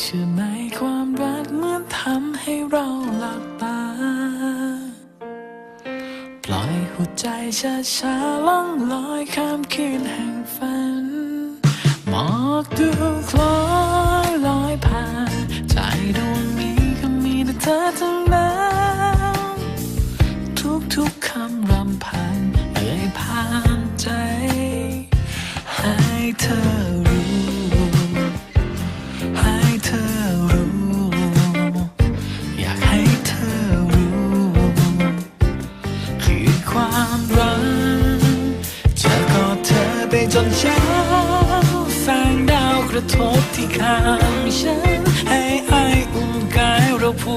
เชื่อไหมความรักเหมือนทำให้เราหลับตา ปล่อยหัวใจช้าช้าๆล่องลอยข้ามคืนแห่งฝัน หมอกดูคล้อยลอยผ่าน ใจดวงนี้ก็มีแต่เธอ จนเช้าแสงดาวกระทบที่ข้างฉันให้ไออุ่นกายเราพู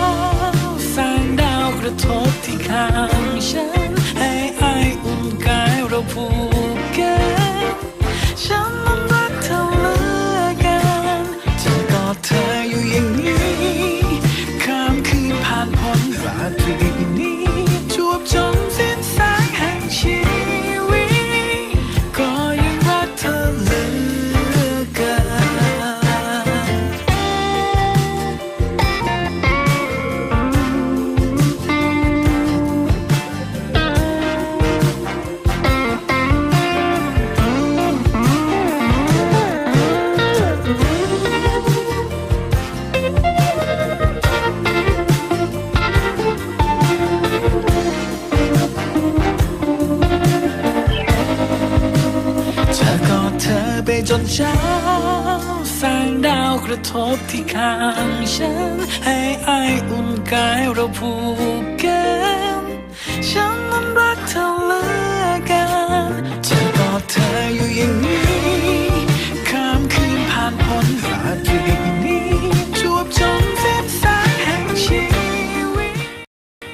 สร้าแสงดาวกระทบ ไปจนเช้าแสงดาวกระทบที่ข้างฉัน ให้ไออุ่นกายเราผูกกัน